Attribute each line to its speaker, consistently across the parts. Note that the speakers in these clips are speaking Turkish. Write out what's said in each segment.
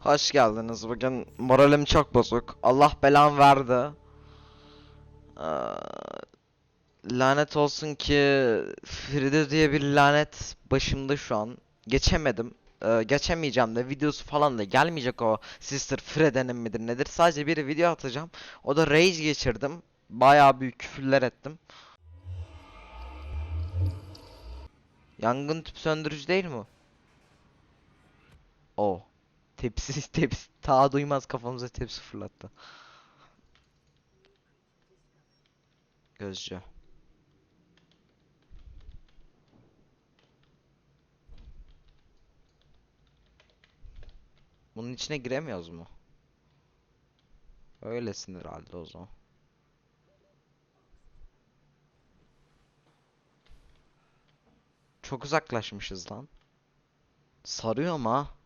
Speaker 1: Hoş geldiniz. Bugün moralim çok bozuk. Allah belamı verdi. Ee, lanet olsun ki Fride diye bir lanet başımda şu an. Geçemedim. Ee, geçemeyeceğim de videosu falan da gelmeyecek o Sister Frede'nin midir nedir. Sadece bir video atacağım. O da rage geçirdim. Bayağı büyük küfürler ettim. Yangın tüp söndürücü değil mi? O. Tepsi tepsi ta duymaz kafamıza tepsi fırlattı. Gözcü. Bunun içine giremiyoruz mu? Öylesindir halde o zaman. Çok uzaklaşmışız lan. Sarıyor ama.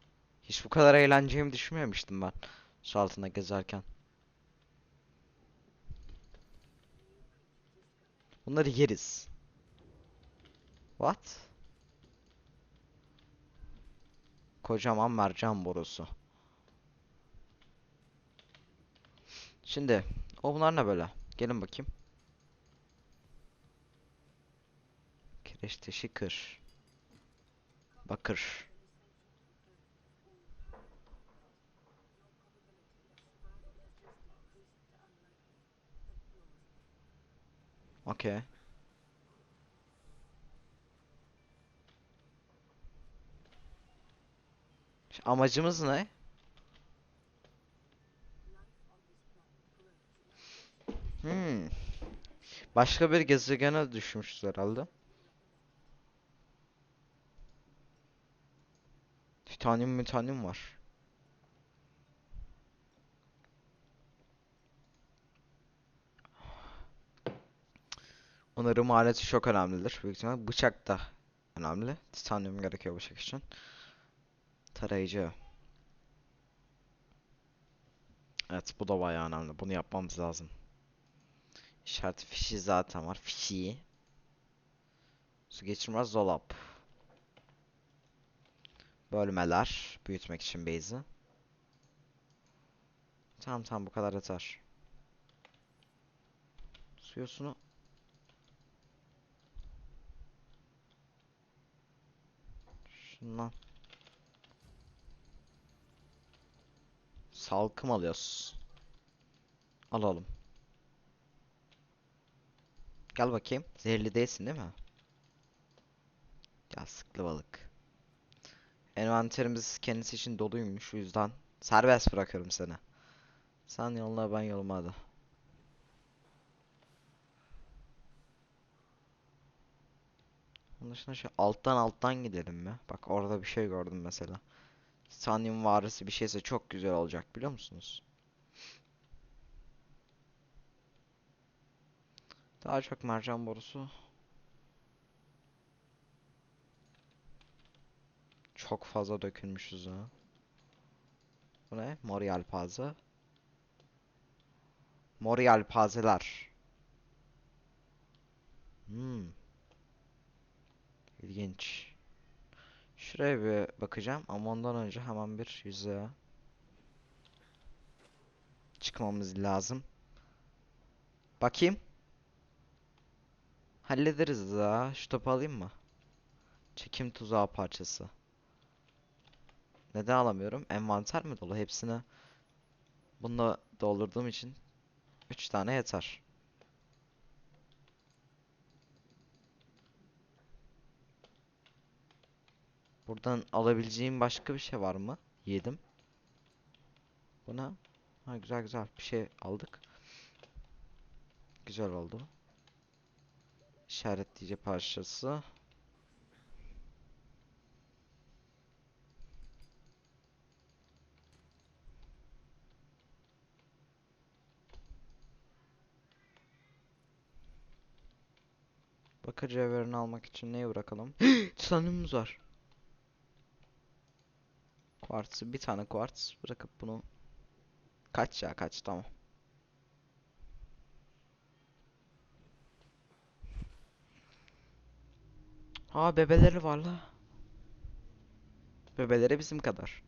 Speaker 1: Hiç bu kadar eğleneceğimi düşünmemiştim ben. Su altında gezerken. Bunları yeriz. What? Kocaman mercan borusu. Şimdi o bunlar ne böyle? Gelin bakayım. Kireç taşı kır. Bakır. Okey. Ş- Amacımız ne? Hmm. Başka bir gezegene düşmüşüz herhalde. Titanyum mitanyum var. Onarım aleti çok önemlidir. Büyük ihtimal bıçak da önemli. Titanyum gerekiyor bıçak için. Tarayıcı. Evet bu da bayağı önemli. Bunu yapmamız lazım. İşaret fişi zaten var. Fişi. Su geçirmez dolap. Bölmeler. Büyütmek için base'i. Tamam tamam bu kadar yeter. Suyosunu Şundan. Salkım alıyoruz. Alalım. Gel bakayım. Zehirli değilsin değil mi? Yastıklı balık. Envanterimiz kendisi için doluymuş. O yüzden serbest bırakıyorum seni. Sen yoluna ben yoluma hadi. Dışında şu alttan alttan gidelim mi? Bak orada bir şey gördüm mesela. Titanium varisi bir şeyse çok güzel olacak biliyor musunuz? Daha çok mercan borusu. Çok fazla dökülmüşüz ha. Bu ne? Mor yelpaze. Mor yelpazeler. Hmm. İlginç. Şuraya bir bakacağım ama ondan önce hemen bir yüzeye çıkmamız lazım. Bakayım. Hallederiz daha. Şu topu alayım mı? Çekim tuzağı parçası. Neden alamıyorum? Envanter mi dolu? Hepsini bununla doldurduğum için 3 tane yeter. Buradan alabileceğim başka bir şey var mı? Yedim. Buna ha güzel güzel bir şey aldık. Güzel oldu. İşaretleyici parçası. Bakır cevherini almak için neyi bırakalım? Titanyumumuz var. Quartz'ı bir tane quartz bırakıp bunu kaç ya kaç tamam. Ha bebeleri var la. Bebeleri bizim kadar.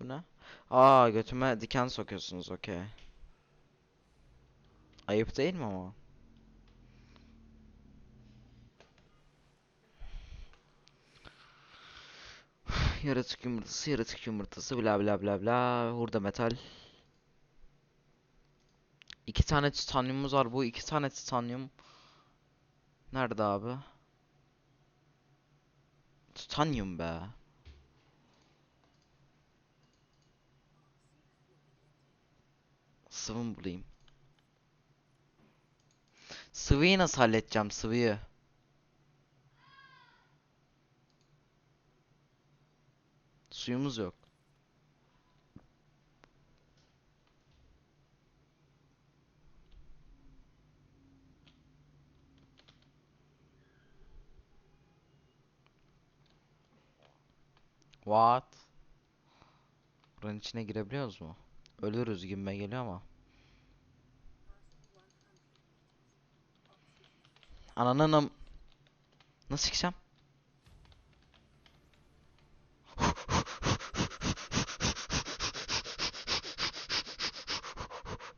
Speaker 1: Bu ne? Aa götüme diken sokuyorsunuz okey. Ayıp değil mi ama? Yaratık yumurtası, yaratık yumurtası, bla bla bla bla. Hurda metal. İki tane titanyumumuz var. Bu iki tane titanyum. Nerede abi? Titanyum be. Sıvı mı bulayım? Sıvıyı nasıl halledeceğim sıvıyı? Suyumuz yok. What? Buranın içine girebiliyoruz mu? Ölürüz gibime geliyor ama. Ananınım. Nasıl çıkacağım?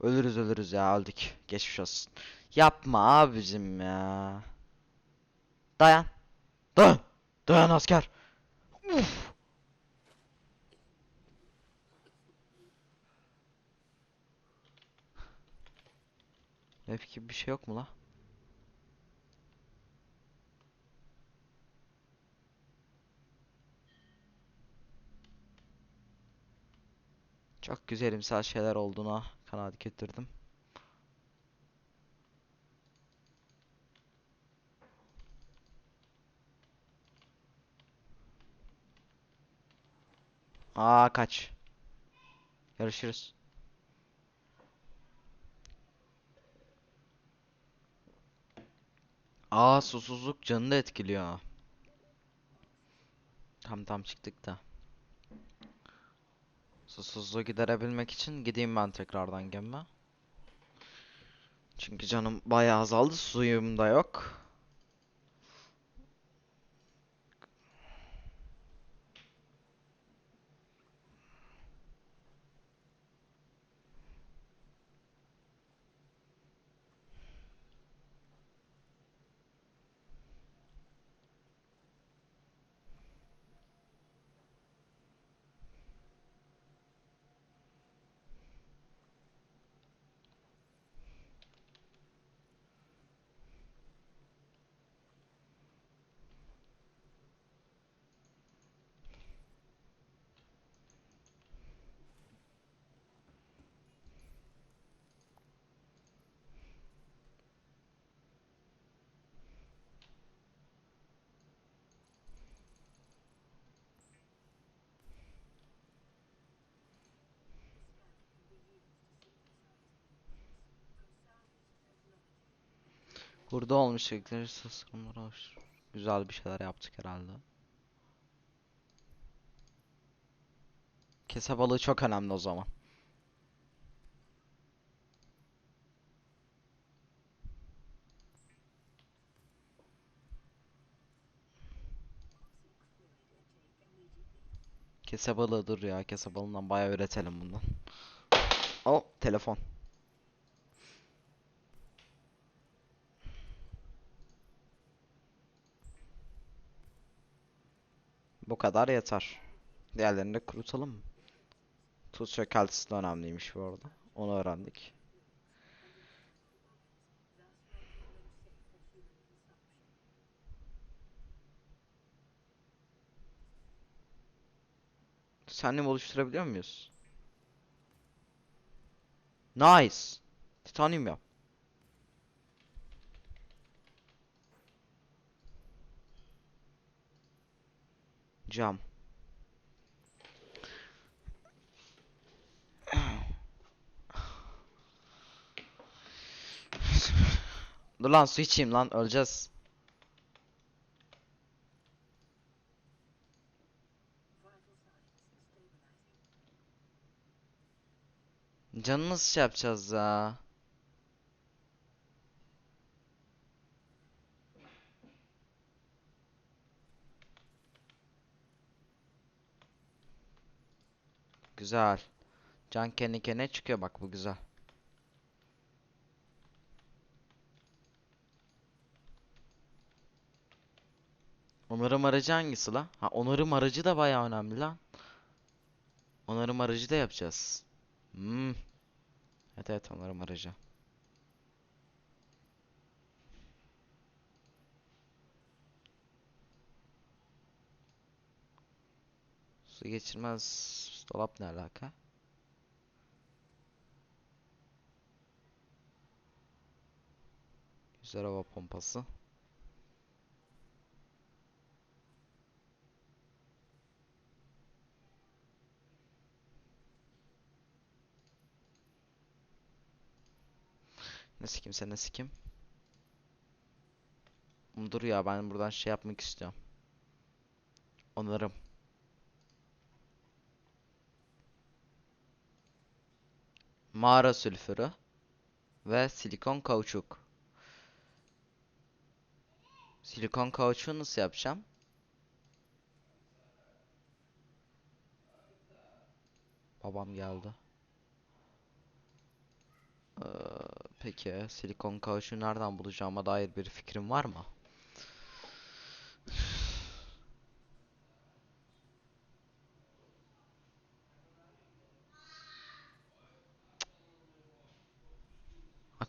Speaker 1: Ölürüz ölürüz ya öldük. Geçmiş olsun. Yapma abicim ya. Dayan. Dayan. Dayan asker. Uf. F gibi bir şey yok mu la? Çok güzelimsel şeyler olduğuna kanaat getirdim. Aa kaç. Görüşürüz. Aa susuzluk canını etkiliyor. Tam tam çıktık da. Susuzluğu giderebilmek için gideyim ben tekrardan gemme. Çünkü canım bayağı azaldı. Suyum da yok. Burada olmuş şekilleri tasarımları oluştur. Güzel bir şeyler yaptık herhalde. Kese balığı çok önemli o zaman. Kese balığı dur ya. Kese balığından bayağı üretelim bundan. Oh telefon. Bu kadar yeter. Diğerlerini de kurutalım mı? Tuz çökeltisi de önemliymiş bu arada. Onu öğrendik. Titanyum oluşturabiliyor muyuz? Nice. Titanyum yap. Cam. Dur lan su içeyim lan öleceğiz. Canı nasıl şey yapacağız ya? Güzel. Can kendi kendine çıkıyor bak bu güzel. Onarım aracı hangisi la? Ha onarım aracı da bayağı önemli lan. Onarım aracı da yapacağız. Hmm. Evet evet onarım aracı. Su geçirmez dolap ne alaka? Güzel hava pompası. Ne sikim sen ne sikim? Dur ya ben buradan şey yapmak istiyorum. Onarım. Mağara sülfürü ve silikon kauçuk. Silikon kauçuğu nasıl yapacağım? Babam geldi. Ee, peki silikon kauçuğu nereden bulacağıma dair bir fikrim var mı?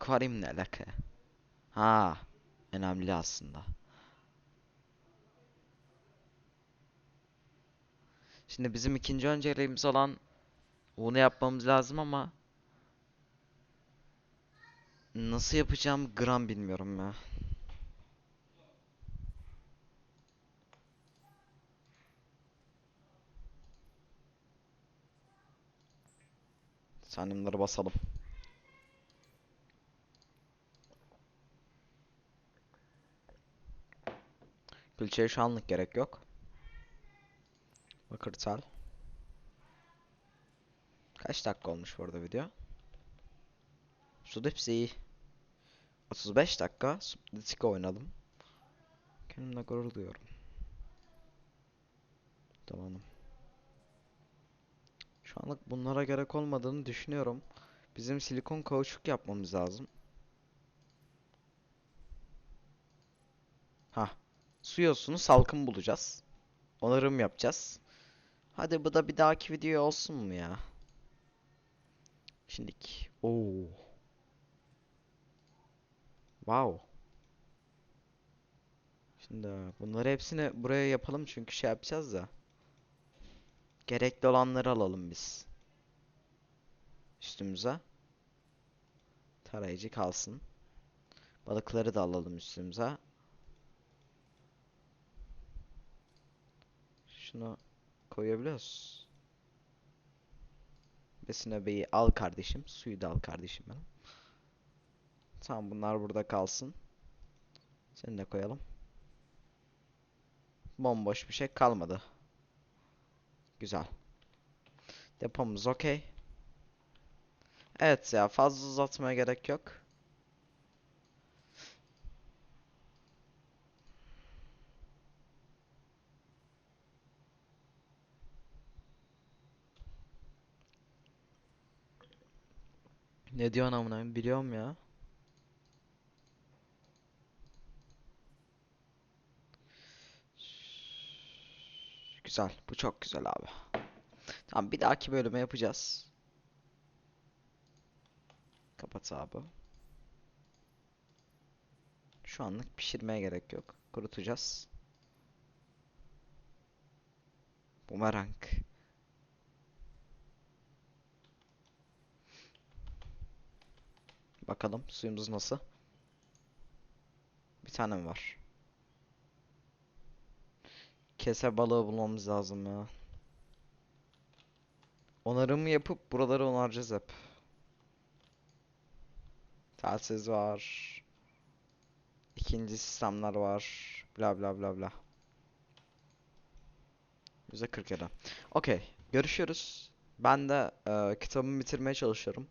Speaker 1: Akvaryum ne alaka? Ha, önemli aslında. Şimdi bizim ikinci önceliğimiz olan bunu yapmamız lazım ama nasıl yapacağım gram bilmiyorum ya. Saniyemleri basalım. Külçeye şu anlık gerek yok. Bakırtal. Kaç dakika olmuş bu arada video? Sudipsi. 35 dakika Subnautica oynadım. Kendimle gurur duyuyorum. Tamam. Şu anlık bunlara gerek olmadığını düşünüyorum. Bizim silikon kauçuk yapmamız lazım. Ha, su yosunu salkım bulacağız. Onarım yapacağız. Hadi bu da bir dahaki video olsun mu ya? Şimdiki. Oo. Wow. Şimdi bunları hepsini buraya yapalım çünkü şey yapacağız da. Gerekli olanları alalım biz. Üstümüze. Tarayıcı kalsın. Balıkları da alalım üstümüze. Şunu koyabiliyoruz. Besine beyi al kardeşim. Suyu da al kardeşim benim. Tamam bunlar burada kalsın. Seni de koyalım. Bomboş bir şey kalmadı. Güzel. Depomuz okey. Evet ya fazla uzatmaya gerek yok. Ne diyorsun amına biliyorum ya. Güzel. Bu çok güzel abi. Tamam bir dahaki bölüme yapacağız. Kapat abi. Şu anlık pişirmeye gerek yok. Kurutacağız. Bumerang. Bakalım suyumuz nasıl? Bir tane mi var? Kese balığı bulmamız lazım ya. Onarımı yapıp buraları onaracağız hep. Telsiz var. İkinci sistemler var. Bla bla bla bla. %47. Okey. Görüşürüz. Ben de e, kitabımı bitirmeye çalışıyorum.